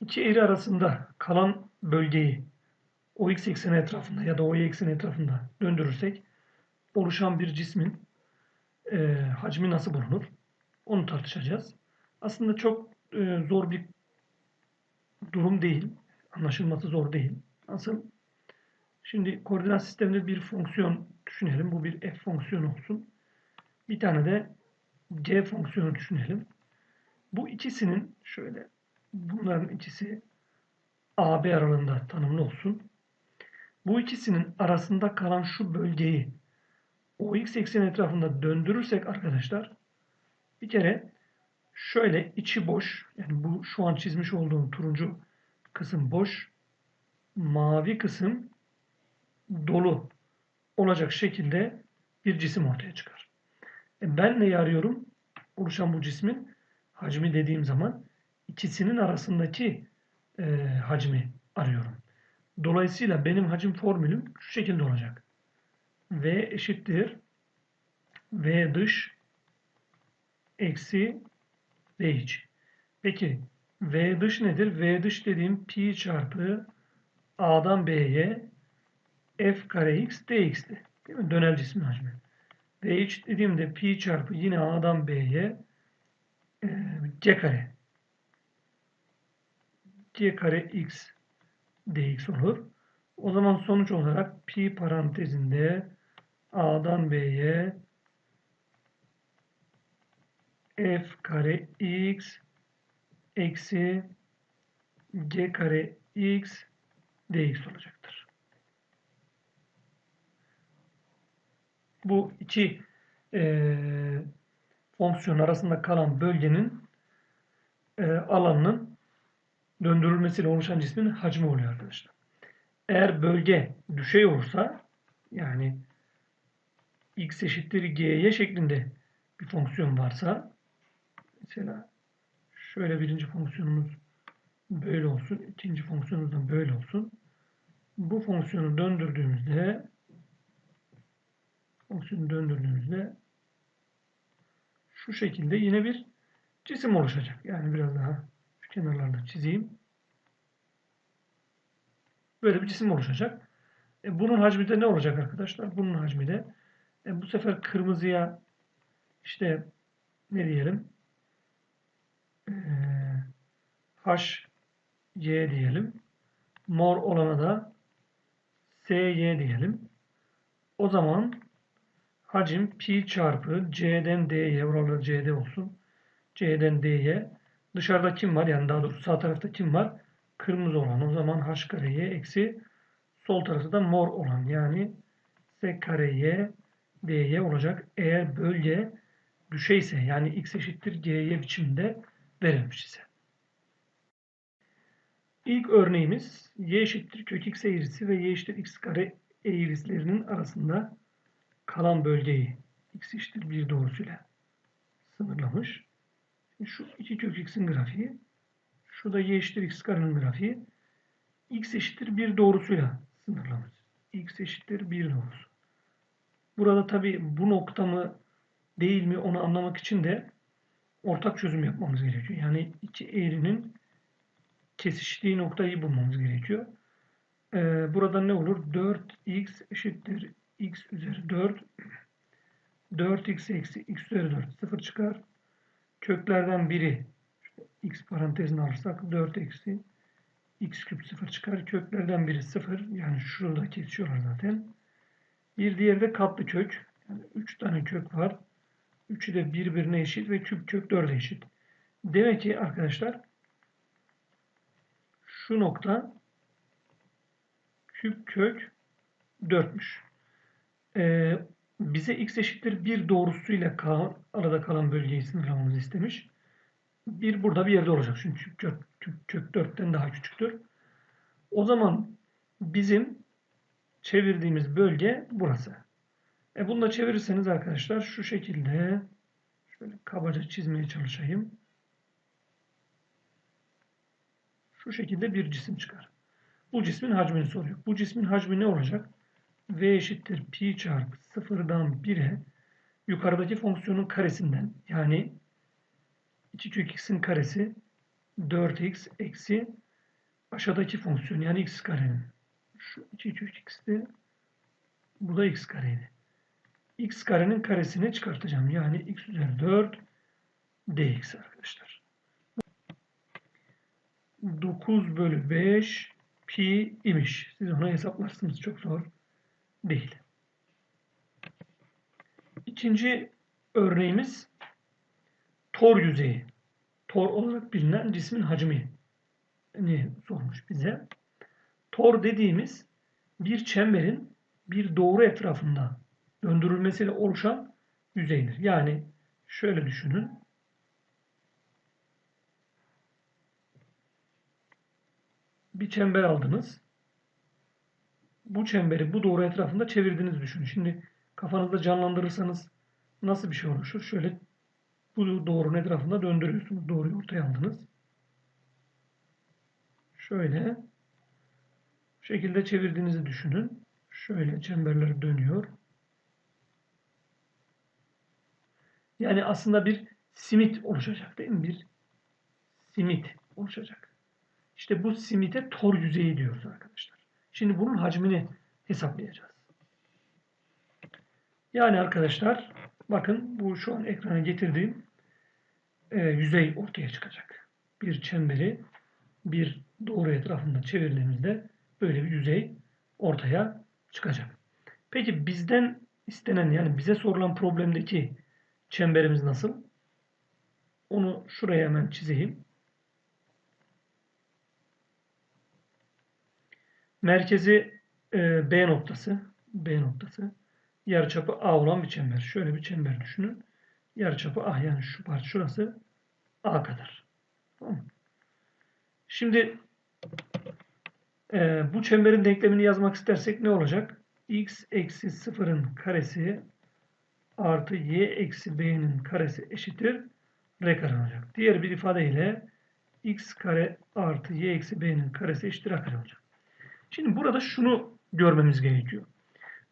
iki eğri arasında kalan bölgeyi o x ekseni etrafında ya da o y ekseni etrafında döndürürsek oluşan bir cismin e, hacmi nasıl bulunur? Onu tartışacağız. Aslında çok e, zor bir durum değil. Anlaşılması zor değil. Nasıl? Şimdi koordinat sisteminde bir fonksiyon düşünelim. Bu bir f fonksiyonu olsun. Bir tane de g fonksiyonu düşünelim. Bu ikisinin şöyle bunların ikisi AB aralığında tanımlı olsun. Bu ikisinin arasında kalan şu bölgeyi o x ekseni etrafında döndürürsek arkadaşlar bir kere şöyle içi boş yani bu şu an çizmiş olduğum turuncu kısım boş mavi kısım dolu olacak şekilde bir cisim ortaya çıkar. E ben neyi arıyorum? Oluşan bu cismin hacmi dediğim zaman ikisinin arasındaki e, hacmi arıyorum. Dolayısıyla benim hacim formülüm şu şekilde olacak. V eşittir V dış eksi V iç. Peki V dış nedir? V dış dediğim pi çarpı A'dan B'ye f kare x dx'ti. Değil mi? Dönel cismin hacmi. V iç dediğimde pi çarpı yine A'dan B'ye e, c kare c kare x dx olur. O zaman sonuç olarak pi parantezinde A'dan B'ye f kare x eksi c kare x dx olacaktır. Bu iki e, fonksiyon arasında kalan bölgenin e, alanının döndürülmesiyle oluşan cismin hacmi oluyor arkadaşlar. Eğer bölge düşey olursa yani x eşittir g'ye şeklinde bir fonksiyon varsa mesela şöyle birinci fonksiyonumuz böyle olsun, ikinci fonksiyonumuz da böyle olsun. Bu fonksiyonu döndürdüğümüzde fonksiyonu döndürdüğümüzde şu şekilde yine bir cisim oluşacak. Yani biraz daha şu kenarlarda çizeyim. Böyle bir cisim oluşacak. E, bunun hacmi de ne olacak arkadaşlar? Bunun hacmi de e, bu sefer kırmızıya işte ne diyelim e, H Y diyelim. Mor olana da SY diyelim. O zaman hacim pi çarpı C'den D'ye oralar C'de olsun. C'den D'ye dışarıda kim var? Yani daha doğrusu sağ tarafta kim var? Kırmızı olan. O zaman H kareye eksi sol tarafta da mor olan. Yani S kareye D'ye olacak. Eğer bölge düşeyse yani x eşittir G'ye biçimde verilmiş ise. İlk örneğimiz y eşittir kök x eğrisi ve y eşittir x kare eğrislerinin arasında kalan bölgeyi x eşittir 1 doğrusuyla sınırlamış. Şu iki kök x'in grafiği, şurada y eşittir x karenin grafiği x eşittir 1 doğrusuyla sınırlamış. x eşittir 1 doğrusu. Burada tabi bu nokta mı değil mi onu anlamak için de ortak çözüm yapmamız gerekiyor. Yani iki eğrinin kesiştiği noktayı bulmamız gerekiyor. Ee, burada ne olur? 4x eşittir x üzeri 4 4x eksi x üzeri 4 sıfır çıkar. Köklerden biri x parantezini alırsak 4 eksi x küp sıfır çıkar. Köklerden biri sıfır. Yani şurada kesiyorlar zaten. Bir diğeri de katlı kök. Yani 3 tane kök var. Üçü de birbirine eşit ve küp kök 4'e eşit. Demek ki arkadaşlar şu nokta küp kök 4'müş. Ee, bize x eşittir 1 doğrusuyla kalan, arada kalan bölgeyi sınırlamamızı istemiş. 1 burada bir yerde olacak. Çünkü kök, kök 4'ten daha küçüktür. O zaman bizim çevirdiğimiz bölge burası. E bunu da çevirirseniz arkadaşlar şu şekilde şöyle kabaca çizmeye çalışayım. Şu şekilde bir cisim çıkar. Bu cismin hacmini soruyor. Bu cismin hacmi ne olacak? V eşittir pi çarpı sıfırdan 1'e yukarıdaki fonksiyonun karesinden yani 2 kök x'in karesi 4x eksi aşağıdaki fonksiyon yani x karenin şu 2 2 3 x'ti. Bu da x kareydi. x karenin karesini çıkartacağım. Yani x üzeri 4 dx arkadaşlar. 9 bölü 5 pi imiş. Siz onu hesaplarsınız. Çok zor değil. İkinci örneğimiz tor yüzeyi. Tor olarak bilinen cismin hacmi ni sormuş bize. Tor dediğimiz bir çemberin bir doğru etrafında döndürülmesiyle oluşan yüzeydir. Yani şöyle düşünün. Bir çember aldınız. Bu çemberi bu doğru etrafında çevirdiğinizi düşünün. Şimdi kafanızda canlandırırsanız nasıl bir şey oluşur? Şöyle bu doğrunun etrafında döndürüyorsunuz. Doğruyu ortaya aldınız. Şöyle bu şekilde çevirdiğinizi düşünün. Şöyle çemberler dönüyor. Yani aslında bir simit oluşacak değil mi? Bir simit oluşacak. İşte bu simite tor yüzeyi diyoruz arkadaşlar. Şimdi bunun hacmini hesaplayacağız. Yani arkadaşlar bakın bu şu an ekrana getirdiğim e, yüzey ortaya çıkacak. Bir çemberi bir doğru etrafında çevirdiğimizde böyle bir yüzey ortaya çıkacak. Peki bizden istenen yani bize sorulan problemdeki çemberimiz nasıl? Onu şuraya hemen çizeyim. Merkezi e, B noktası, B noktası, yarıçapı A olan bir çember. Şöyle bir çember düşünün. Yarıçapı A yani şu parça şurası A kadar. Tamam? Şimdi e, bu çemberin denklemini yazmak istersek ne olacak? x eksi sıfırın karesi artı y eksi b'nin karesi eşittir r kare olacak. Diğer bir ifadeyle x kare artı y eksi b'nin karesi eşittir a kare olacak. Şimdi burada şunu görmemiz gerekiyor.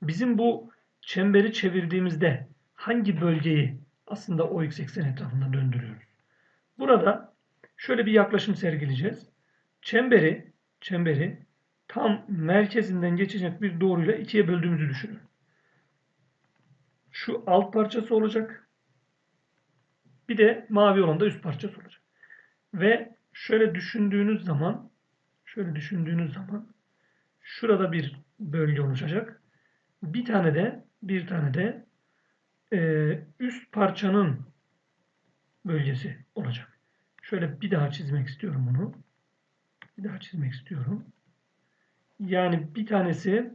Bizim bu çemberi çevirdiğimizde hangi bölgeyi aslında o x eksen etrafında döndürüyoruz? Burada şöyle bir yaklaşım sergileyeceğiz. Çemberi, çemberi tam merkezinden geçecek bir doğruyla ikiye böldüğümüzü düşünün. Şu alt parçası olacak. Bir de mavi olan da üst parçası olacak. Ve şöyle düşündüğünüz zaman şöyle düşündüğünüz zaman şurada bir bölge oluşacak. Bir tane de bir tane de e, üst parçanın bölgesi olacak. Şöyle bir daha çizmek istiyorum bunu. Bir daha çizmek istiyorum. Yani bir tanesi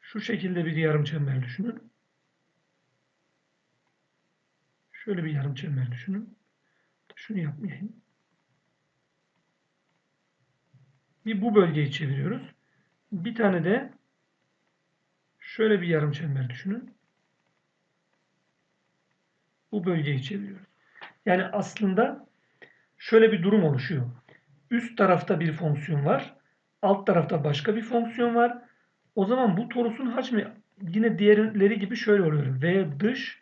şu şekilde bir yarım çember düşünün. Şöyle bir yarım çember düşünün. Şunu yapmayayım. Bir bu bölgeyi çeviriyoruz. Bir tane de şöyle bir yarım çember düşünün. Bu bölgeyi çeviriyoruz. Yani aslında şöyle bir durum oluşuyor. Üst tarafta bir fonksiyon var. Alt tarafta başka bir fonksiyon var. O zaman bu torusun hacmi yine diğerleri gibi şöyle oluyor. V dış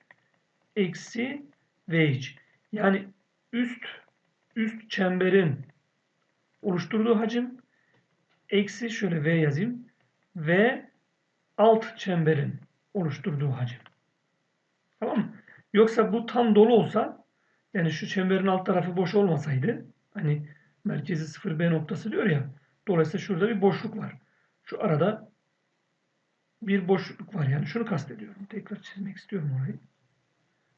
eksi V iç. Yani üst üst çemberin oluşturduğu hacim eksi şöyle V yazayım. V alt çemberin oluşturduğu hacim. Tamam mı? Yoksa bu tam dolu olsa yani şu çemberin alt tarafı boş olmasaydı hani merkezi 0B noktası diyor ya dolayısıyla şurada bir boşluk var. Şu arada bir boşluk var yani şunu kastediyorum. Tekrar çizmek istiyorum orayı.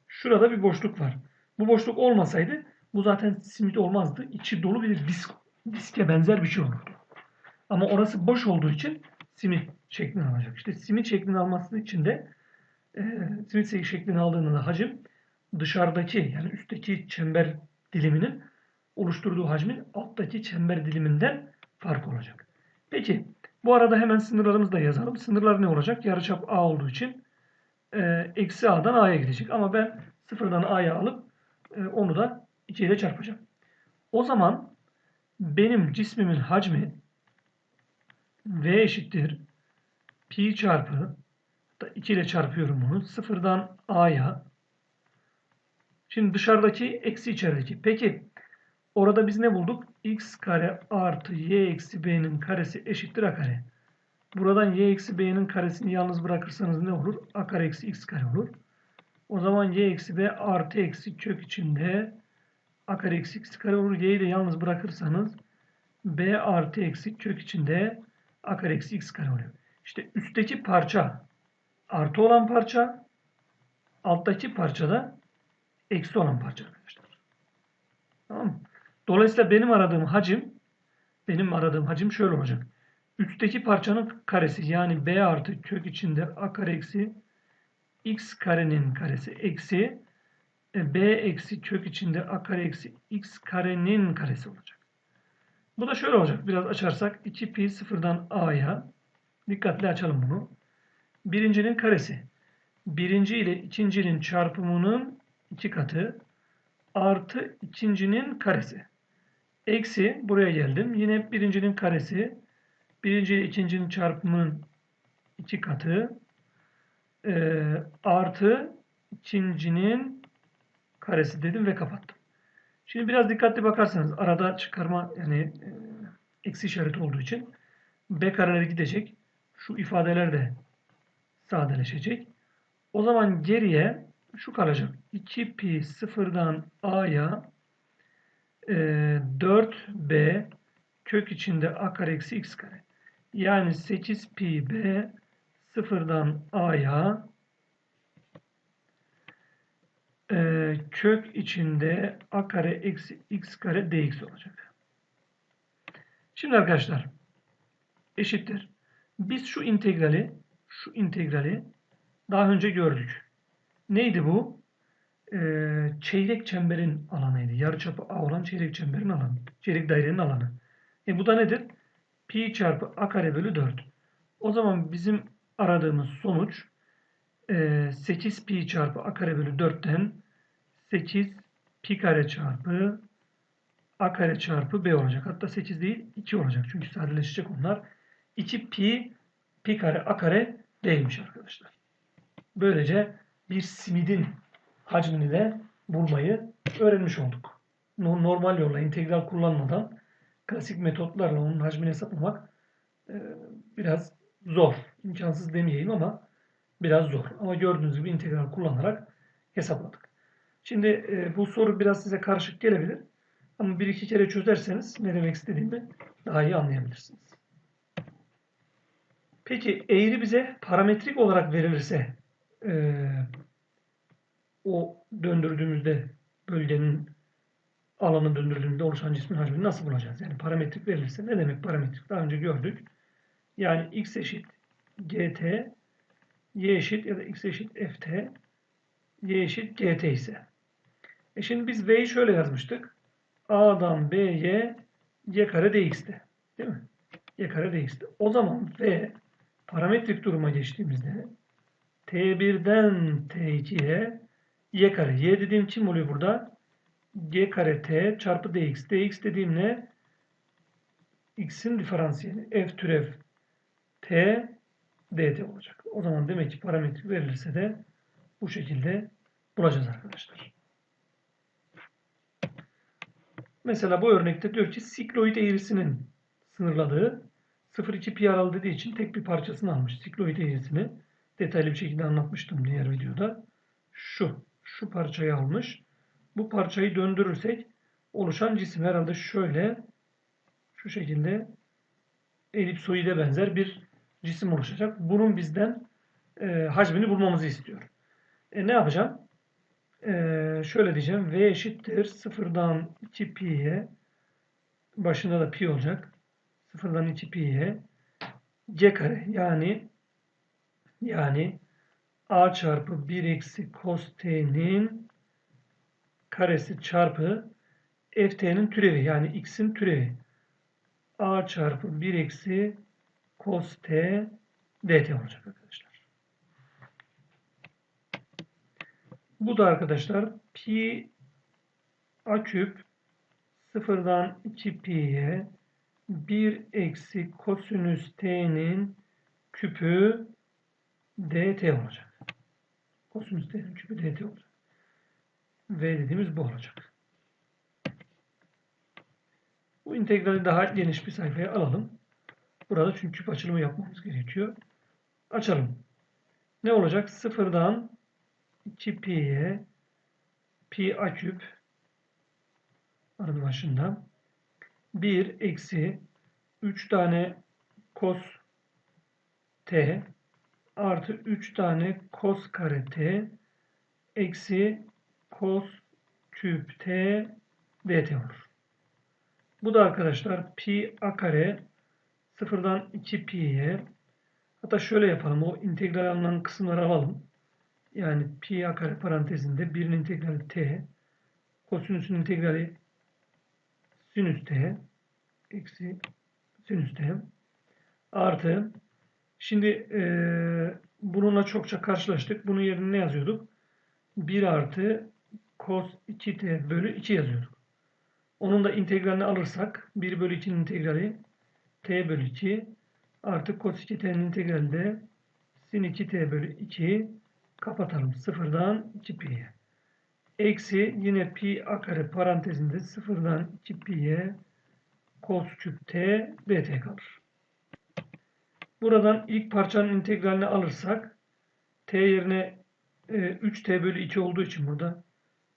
Şurada bir boşluk var. Bu boşluk olmasaydı bu zaten simit olmazdı. İçi dolu bir disk, diske benzer bir şey olurdu. Ama orası boş olduğu için simit şeklini alacak. İşte simit şeklini alması için de e, simit şeklini aldığında da hacim dışarıdaki yani üstteki çember diliminin oluşturduğu hacmin alttaki çember diliminden fark olacak. Peki bu arada hemen sınırlarımızı da yazalım. Sınırlar ne olacak? Yarıçap A olduğu için e, eksi A'dan A'ya gidecek. Ama ben sıfırdan A'ya alıp e, onu da 2 ile çarpacağım. O zaman benim cismimin hacmi V eşittir pi çarpı 2 ile çarpıyorum bunu. Sıfırdan A'ya Şimdi dışarıdaki eksi içerideki. Peki orada biz ne bulduk? x kare artı y eksi b'nin karesi eşittir a kare. Buradan y eksi b'nin karesini yalnız bırakırsanız ne olur? a kare eksi x kare olur. O zaman y eksi b artı eksi kök içinde a kare eksi x kare olur. y'yi de yalnız bırakırsanız b artı eksi kök içinde a kare eksi x kare oluyor. İşte üstteki parça artı olan parça alttaki parçada eksi olan parça arkadaşlar. Tamam mı? Dolayısıyla benim aradığım hacim benim aradığım hacim şöyle olacak. Üstteki parçanın karesi yani b artı kök içinde a kare eksi x karenin karesi eksi e, b eksi kök içinde a kare eksi x karenin karesi olacak. Bu da şöyle olacak. Biraz açarsak 2 pi sıfırdan a'ya dikkatli açalım bunu. Birincinin karesi. Birinci ile ikincinin çarpımının iki katı artı ikincinin karesi. Eksi buraya geldim. Yine birincinin karesi. Birinci ile ikincinin çarpımının iki katı e, artı ikincinin karesi dedim ve kapattım. Şimdi biraz dikkatli bakarsanız arada çıkarma yani e, eksi işareti olduğu için b kareleri gidecek. Şu ifadeler de sadeleşecek. O zaman geriye şu kalacak. 2 pi sıfırdan a'ya e, 4b kök içinde a kare eksi x kare. Yani 8 pi b sıfırdan a'ya e, kök içinde a kare eksi x kare dx olacak. Şimdi arkadaşlar eşittir. Biz şu integrali şu integrali daha önce gördük. Neydi bu? Ee, çeyrek çemberin alanıydı. Yarıçapı A olan çeyrek çemberin alanı. Çeyrek dairenin alanı. E bu da nedir? Pi çarpı A kare bölü 4. O zaman bizim aradığımız sonuç 8 pi çarpı A kare bölü 4'ten 8 pi kare çarpı A kare çarpı B olacak. Hatta 8 değil 2 olacak. Çünkü sadeleşecek onlar. 2 pi pi kare A kare değilmiş arkadaşlar. Böylece bir simidin hacmini de bulmayı öğrenmiş olduk. Normal yolla integral kullanmadan klasik metotlarla onun hacmini hesaplamak e, biraz zor. İmkansız demeyeyim ama biraz zor. Ama gördüğünüz gibi integral kullanarak hesapladık. Şimdi e, bu soru biraz size karışık gelebilir. Ama bir iki kere çözerseniz ne demek istediğimi daha iyi anlayabilirsiniz. Peki eğri bize parametrik olarak verilirse e, o döndürdüğümüzde bölgenin alanı döndürdüğümüzde oluşan cismin hacmini nasıl bulacağız? Yani parametrik verilirse ne demek parametrik? Daha önce gördük. Yani x eşit gt, y eşit ya da x eşit ft, y eşit gt ise. E şimdi biz v'yi şöyle yazmıştık. a'dan b'ye y kare dx'ti. Değil mi? y kare dx'ti. O zaman v parametrik duruma geçtiğimizde T1'den T2'ye y kare. Y dediğim kim oluyor burada? g kare t çarpı dx. dx dediğim ne? x'in diferansiyeli. f türev t dt olacak. O zaman demek ki parametrik verilirse de bu şekilde bulacağız arkadaşlar. Mesela bu örnekte diyor ki sikloid eğrisinin sınırladığı 0,2 pi aralı dediği için tek bir parçasını almış. Sikloid eğrisini detaylı bir şekilde anlatmıştım diğer videoda. Şu, şu parçayı almış. Bu parçayı döndürürsek oluşan cisim herhalde şöyle şu şekilde elipsoide benzer bir cisim oluşacak. Bunun bizden e, hacmini bulmamızı istiyor. E, ne yapacağım? E, şöyle diyeceğim. V eşittir sıfırdan 2 pi'ye başında da pi olacak. Sıfırdan 2 pi'ye c kare yani yani a çarpı 1 eksi cos t'nin karesi çarpı ft'nin türevi yani x'in türevi. a çarpı 1 eksi cos t dt olacak arkadaşlar. Bu da arkadaşlar pi a küp sıfırdan 2 pi'ye 1 eksi kosinüs t'nin küpü dt olacak. Kosinüs t'nin küpü dt olacak. V dediğimiz bu olacak. Bu integrali daha geniş bir sayfaya alalım. Burada çünkü açılımı yapmamız gerekiyor. Açalım. Ne olacak? Sıfırdan 2pi'ye pi a küp arın başında 1 eksi 3 tane cos t artı 3 tane cos kare t eksi cos küp t dt olur. Bu da arkadaşlar pi a kare sıfırdan 2 pi'ye hatta şöyle yapalım o integral alınan kısımları alalım. Yani pi a kare parantezinde 1'in integrali t kosinüsün integrali sinüs t eksi sinüs t artı şimdi e, bununla çokça karşılaştık. Bunun yerine ne yazıyorduk? 1 artı cos 2t bölü 2 yazıyorduk. Onun da integralini alırsak 1 bölü 2'nin integrali t bölü 2 artı cos 2t'nin integrali de sin 2t bölü 2 kapatalım. Sıfırdan 2pi'ye. Eksi yine pi a kare parantezinde sıfırdan 2pi'ye cos küp t dt kalır. Buradan ilk parçanın integralini alırsak t yerine e, 3t bölü 2 olduğu için burada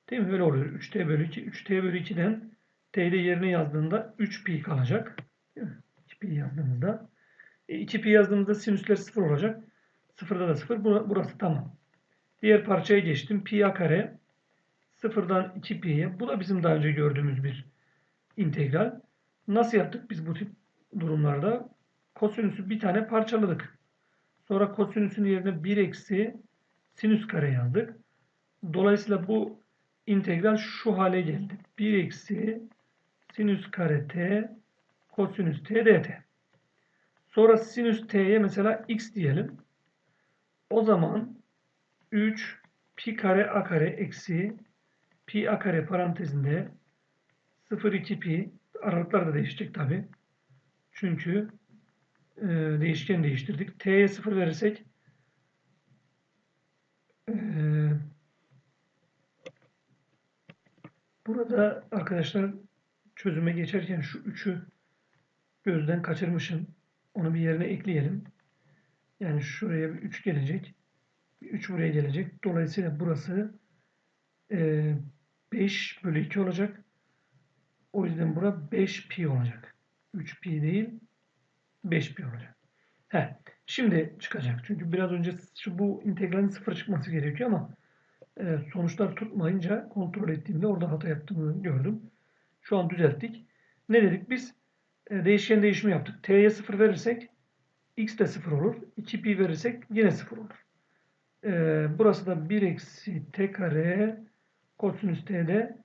değil mi? Öyle oluyor. 3t bölü 2. 3t bölü 2'den t'de yerine yazdığında 3pi kalacak. Değil mi? 2pi yazdığımızda. E, 2pi yazdığımızda sinüsler 0 olacak. 0'da da 0. Burası tamam. Diğer parçaya geçtim. Pi a kare sıfırdan 2pi'ye. Bu da bizim daha önce gördüğümüz bir integral. Nasıl yaptık biz bu tip durumlarda? Kosinüsü bir tane parçaladık. Sonra kosinüsün yerine 1 eksi sinüs kare yazdık. Dolayısıyla bu integral şu hale geldi. 1 eksi sinüs kare t kosinüs t dt. Sonra sinüs t'ye mesela x diyelim. O zaman 3 pi kare a kare eksi pi a kare parantezinde 0,2 pi aralıklar da değişecek tabi. Çünkü e, değişken değiştirdik. T'ye 0 verirsek e, burada arkadaşlar çözüme geçerken şu 3'ü gözden kaçırmışım. Onu bir yerine ekleyelim. Yani şuraya bir 3 gelecek. 3 buraya gelecek. Dolayısıyla burası e, 5 bölü 2 olacak. O yüzden bura 5 pi olacak. 3 pi değil 5 pi olacak. He, şimdi çıkacak. Çünkü biraz önce şu bu integralin sıfır çıkması gerekiyor ama e, sonuçlar tutmayınca kontrol ettiğimde orada hata yaptığımı gördüm. Şu an düzelttik. Ne dedik biz? E, değişken değişimi yaptık. T'ye 0 verirsek x de 0 olur. 2 pi verirsek yine 0 olur. E, burası da 1 eksi t kare kosinüs t'de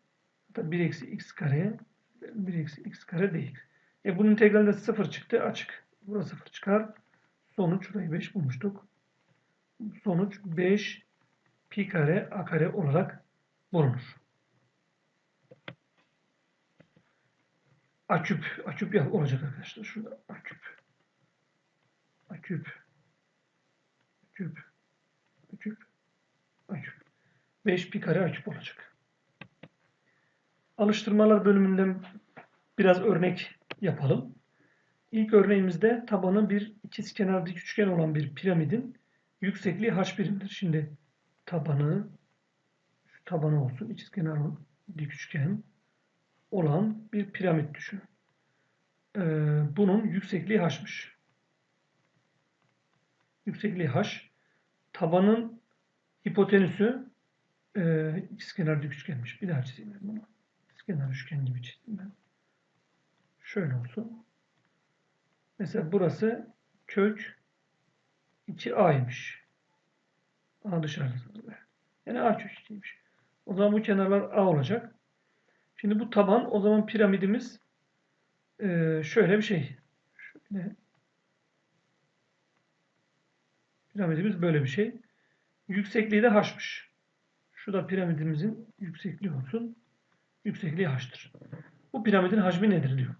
hatta 1 eksi x kare 1 eksi x kare dx. E bunun integralinde 0 çıktı açık. Burası 0 çıkar. Sonuç şurayı 5 bulmuştuk. Sonuç 5 pi kare a kare olarak bulunur. A küp, a küp olacak arkadaşlar. Şurada a küp. A küp. A küp. A küp. A küp. 5 pi kare a küp olacak. Alıştırmalar bölümünden biraz örnek yapalım. İlk örneğimizde tabanı bir ikizkenar dik üçgen olan bir piramidin yüksekliği h birimdir. Şimdi tabanı şu tabanı olsun ikizkenar dik üçgen olan bir piramit düşün. Ee, bunun yüksekliği h'mış. Yüksekliği h. Tabanın hipotenüsü e, ikizkenar üçgenmiş. Bir daha çizeyim ben bunu. İkizkenar üçgen gibi çizdim ben. Şöyle olsun. Mesela burası kök 2a'ymış. A dışarısı. Yani a kök 2'ymiş. O zaman bu kenarlar a olacak. Şimdi bu taban o zaman piramidimiz e, şöyle bir şey. Şöyle. Piramidimiz böyle bir şey. Yüksekliği de h'mış. Şu da piramidimizin yüksekliği olsun. Yüksekliği h'tır. Bu piramidin hacmi nedir diyor.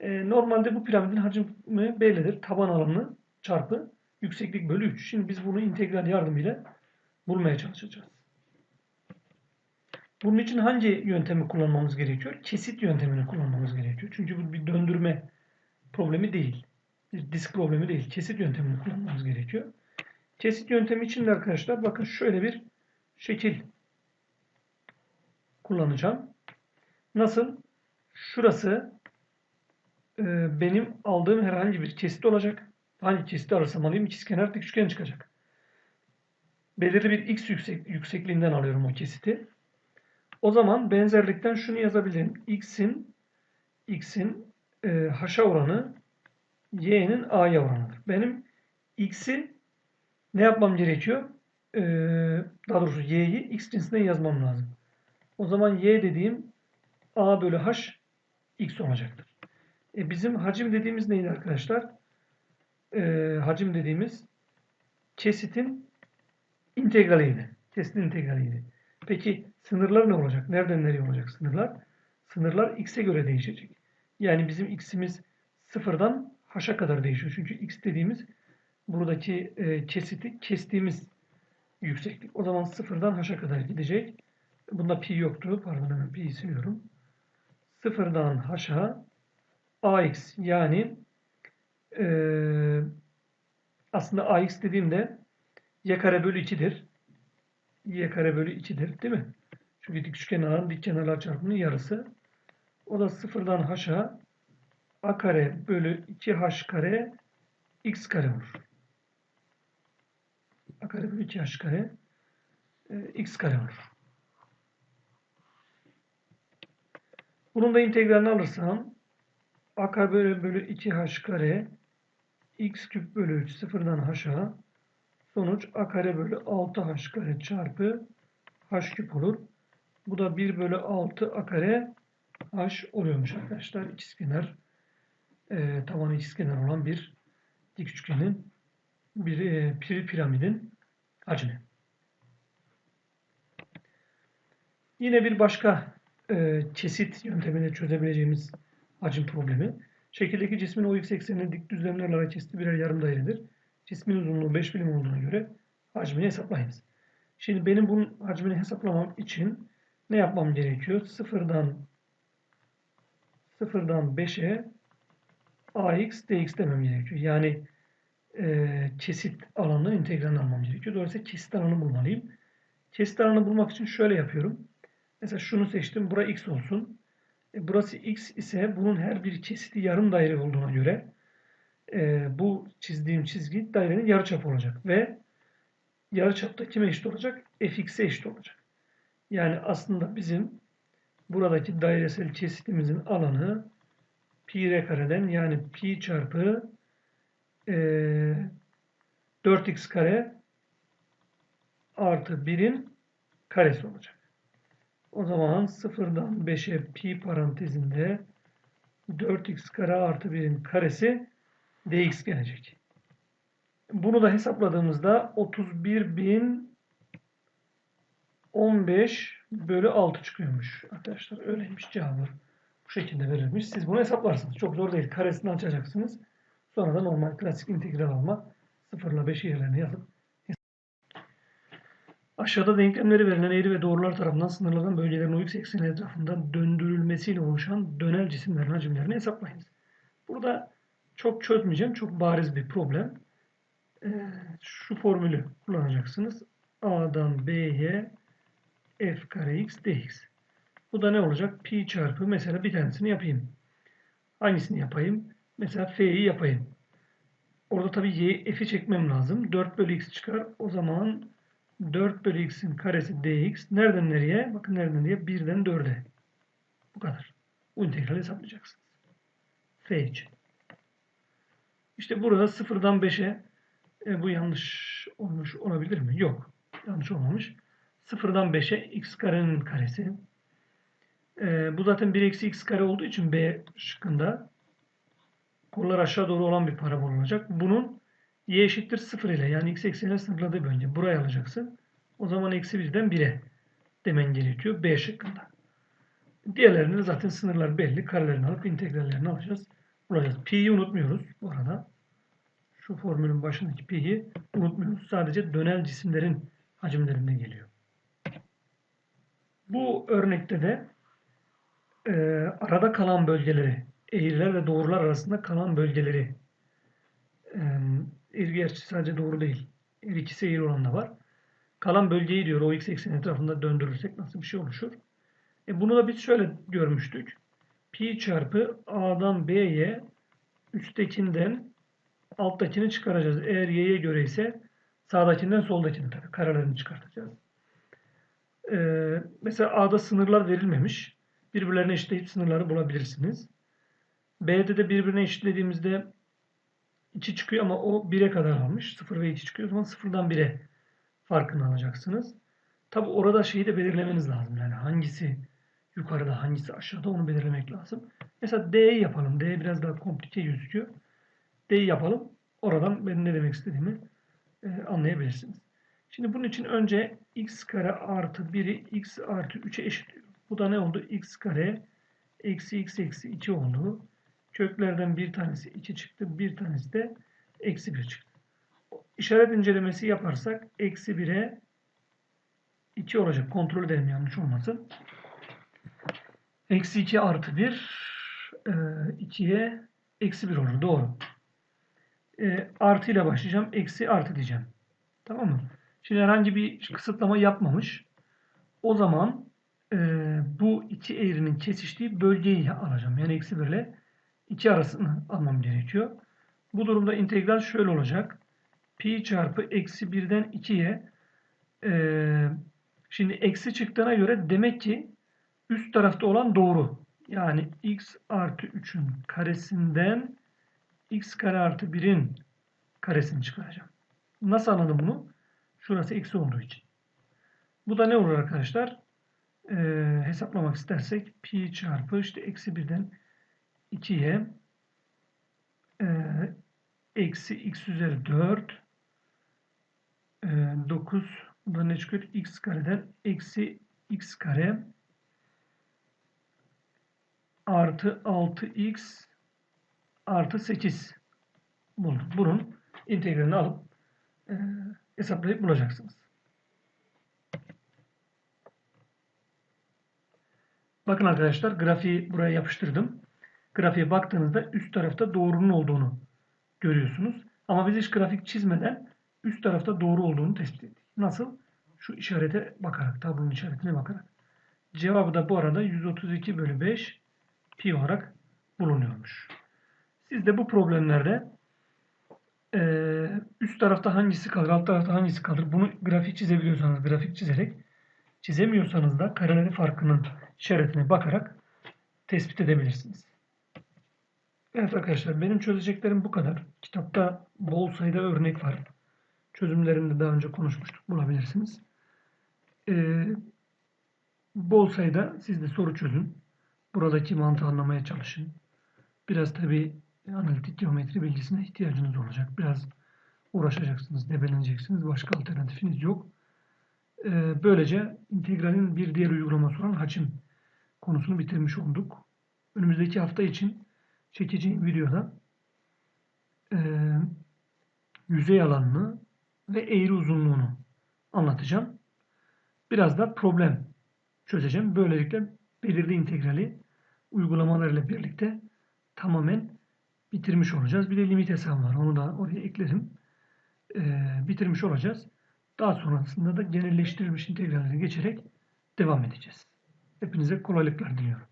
E, normalde bu piramidin hacmi B'ledir. Taban alanı çarpı yükseklik bölü 3. Şimdi biz bunu integral yardımıyla bulmaya çalışacağız. Bunun için hangi yöntemi kullanmamız gerekiyor? Kesit yöntemini kullanmamız gerekiyor. Çünkü bu bir döndürme problemi değil. Bir disk problemi değil. Kesit yöntemini kullanmamız gerekiyor. Kesit yöntemi için de arkadaşlar bakın şöyle bir şekil kullanacağım. Nasıl? Şurası e, benim aldığım herhangi bir kesit olacak. Hangi kesiti alırsam alayım ikizkenar dik üçgen çıkacak. Belirli bir x yüksek, yüksekliğinden alıyorum o kesiti. O zaman benzerlikten şunu yazabilirim. x'in x'in e, h'a oranı y'nin a'ya oranıdır. Benim x'i ne yapmam gerekiyor? E, daha doğrusu y'yi x cinsinden yazmam lazım. O zaman y dediğim a bölü h x olacaktır. E, bizim hacim dediğimiz neydi arkadaşlar? E, hacim dediğimiz kesitin integraliydi. Kesitin integraliydi. Peki sınırlar ne olacak? Nereden nereye olacak sınırlar? Sınırlar x'e göre değişecek. Yani bizim x'imiz sıfırdan h'a kadar değişiyor. Çünkü x dediğimiz buradaki e, kesiti kestiğimiz yükseklik. O zaman sıfırdan h'a kadar gidecek. Bunda pi yoktu. Pardon hemen pi'yi siliyorum. Sıfırdan h'a ax yani e, aslında ax dediğimde y kare bölü 2'dir. Y kare bölü 2'dir değil mi? Çünkü dik üçgenlerin dik kenarlar çarpımının yarısı. O da sıfırdan h'a a kare bölü 2h kare x kare olur. a kare bölü 2h kare e, x kare olur. Bunun da integralini alırsam a kare bölü, bölü 2h kare x küp bölü 3 sıfırdan h'a sonuç a kare bölü 6h kare çarpı h küp olur. Bu da 1 bölü 6 a kare h oluyormuş arkadaşlar. İkizkenar e, tabanı ikizkenar olan bir dik üçgenin bir e, pir piramidin hacmi. Yine bir başka e, kesit yöntemiyle çözebileceğimiz hacim problemi. Şekildeki cismin OX eksenine dik düzlemlerle ara kesti birer yarım dairedir. Cismin uzunluğu 5 birim olduğuna göre hacmini hesaplayınız. Şimdi benim bunun hacmini hesaplamam için ne yapmam gerekiyor? Sıfırdan sıfırdan 5'e ax dx demem gerekiyor. Yani e, kesit alanının integralini almam gerekiyor. Dolayısıyla kesit alanını bulmalıyım. Kesit alanını bulmak için şöyle yapıyorum. Mesela şunu seçtim. Bura x olsun. E, burası x ise bunun her bir kesiti yarım daire olduğuna göre e, bu çizdiğim çizgi dairenin yarıçapı olacak ve yarıçapta kime eşit olacak? fx'e eşit olacak. Yani aslında bizim buradaki dairesel kesitimizin alanı pi r kareden yani pi çarpı e, 4x kare artı 1'in karesi olacak. O zaman sıfırdan 5'e pi parantezinde 4x kare artı 1'in karesi dx gelecek. Bunu da hesapladığımızda 31.015 bölü 6 çıkıyormuş. Arkadaşlar öyleymiş cevabı. Bu şekilde verilmiş. Siz bunu hesaplarsınız. Çok zor değil. Karesini açacaksınız. Sonra da normal klasik integral alma 0 ile 5 yerlerini yazıp Aşağıda denklemleri verilen eğri ve doğrular tarafından sınırlanan bölgelerin o x etrafında döndürülmesiyle oluşan dönel cisimlerin hacimlerini hesaplayınız. Burada çok çözmeyeceğim. Çok bariz bir problem. Ee, şu formülü kullanacaksınız. A'dan B'ye f kare x dx. Bu da ne olacak? Pi çarpı mesela bir tanesini yapayım. Hangisini yapayım? Mesela f'yi yapayım. Orada tabii y, f'i çekmem lazım. 4 bölü x çıkar. O zaman 4 bölü x'in karesi dx. Nereden nereye? Bakın nereden nereye? 1'den 4'e. Bu kadar. Bu integrali hesaplayacaksınız. F için. İşte burada 0'dan 5'e e, bu yanlış olmuş olabilir mi? Yok. Yanlış olmamış. 0'dan 5'e x karenin karesi. E, bu zaten 1 eksi x kare olduğu için B şıkkında kollar aşağı doğru olan bir parabol olacak. Bunun y eşittir 0 ile yani x ekseniyle sınırladığı bölge. Buraya alacaksın. O zaman eksi 1'den 1'e demen gerekiyor B şıkkında. Diğerlerinde zaten sınırlar belli. Karelerini alıp integrallerini alacağız. Bulacağız. Pi'yi unutmuyoruz bu arada. Şu formülün başındaki pi'yi unutmuyoruz. Sadece dönel cisimlerin hacimlerinde geliyor. Bu örnekte de e, arada kalan bölgeleri, eğriler ve doğrular arasında kalan bölgeleri e, eğri gerçi sadece doğru değil. Her ikisi eğri olan da var. Kalan bölgeyi diyor o x ekseni etrafında döndürürsek nasıl bir şey oluşur? E bunu da biz şöyle görmüştük. Pi çarpı A'dan B'ye üsttekinden alttakini çıkaracağız. Eğer y'ye göre ise sağdakinden soldakini tabii karelerini çıkartacağız. Ee, mesela A'da sınırlar verilmemiş. Birbirlerine eşitleyip sınırları bulabilirsiniz. B'de de birbirine eşitlediğimizde 2 çıkıyor ama o 1'e kadar almış. 0 ve 2 çıkıyor. O zaman 0'dan 1'e farkını alacaksınız. Tabi orada şeyi de belirlemeniz lazım. Yani hangisi yukarıda hangisi aşağıda onu belirlemek lazım. Mesela D'yi yapalım. D biraz daha komplike gözüküyor. D'yi yapalım. Oradan benim ne demek istediğimi e, anlayabilirsiniz. Şimdi bunun için önce x kare artı 1'i x artı 3'e eşitliyor. Bu da ne oldu? x kare eksi x eksi 2 oldu. Köklerden bir tanesi 2 çıktı. Bir tanesi de eksi 1 çıktı. İşaret incelemesi yaparsak eksi 1'e 2 olacak. Kontrol edelim yanlış olmasın. Eksi 2 artı 1 e, 2'ye eksi 1 olur. Doğru. E, artı ile başlayacağım. Eksi artı diyeceğim. Tamam mı? Şimdi herhangi bir kısıtlama yapmamış. O zaman e, bu iki eğrinin kesiştiği bölgeyi alacağım. Yani eksi 1 ile 2 arasını almam gerekiyor. Bu durumda integral şöyle olacak. Pi çarpı eksi 1'den 2'ye e, şimdi eksi çıktığına göre demek ki üst tarafta olan doğru. Yani x artı 3'ün karesinden x kare artı 1'in karesini çıkaracağım. Nasıl anladım bunu? Şurası eksi olduğu için. Bu da ne olur arkadaşlar? Ee, hesaplamak istersek pi çarpı işte eksi 1'den 2'ye e, eksi x üzeri 4 e, 9 bu da ne çıkıyor? x kareden eksi x kare artı 6x artı 8 bulduk. Bunun integralini alıp e, hesaplayıp bulacaksınız. Bakın arkadaşlar grafiği buraya yapıştırdım. Grafiğe baktığınızda üst tarafta doğrunun olduğunu görüyorsunuz. Ama biz hiç grafik çizmeden üst tarafta doğru olduğunu tespit ettik. Nasıl? Şu işarete bakarak, tablonun işaretine bakarak. Cevabı da bu arada 132 bölü 5 pi olarak bulunuyormuş. Siz de bu problemlerde e, üst tarafta hangisi kalır, alt tarafta hangisi kalır bunu grafik çizebiliyorsanız grafik çizerek çizemiyorsanız da kareleri farkının işaretine bakarak tespit edebilirsiniz. Evet arkadaşlar benim çözeceklerim bu kadar. Kitapta bol sayıda örnek var. Çözümlerini de daha önce konuşmuştuk. Bulabilirsiniz. Ee, bol sayıda siz de soru çözün. Buradaki mantığı anlamaya çalışın. Biraz tabi analitik geometri bilgisine ihtiyacınız olacak. Biraz uğraşacaksınız, debeleneceksiniz. Başka alternatifiniz yok. Ee, böylece integralin bir diğer uygulaması olan hacim konusunu bitirmiş olduk. Önümüzdeki hafta için çekeceğim videoda e, yüzey alanını ve eğri uzunluğunu anlatacağım. Biraz da problem çözeceğim. Böylelikle belirli integrali uygulamalarıyla birlikte tamamen bitirmiş olacağız. Bir de limit hesabı var. Onu da oraya eklerim. Ee, bitirmiş olacağız. Daha sonrasında da genelleştirilmiş integrallere geçerek devam edeceğiz. Hepinize kolaylıklar diliyorum.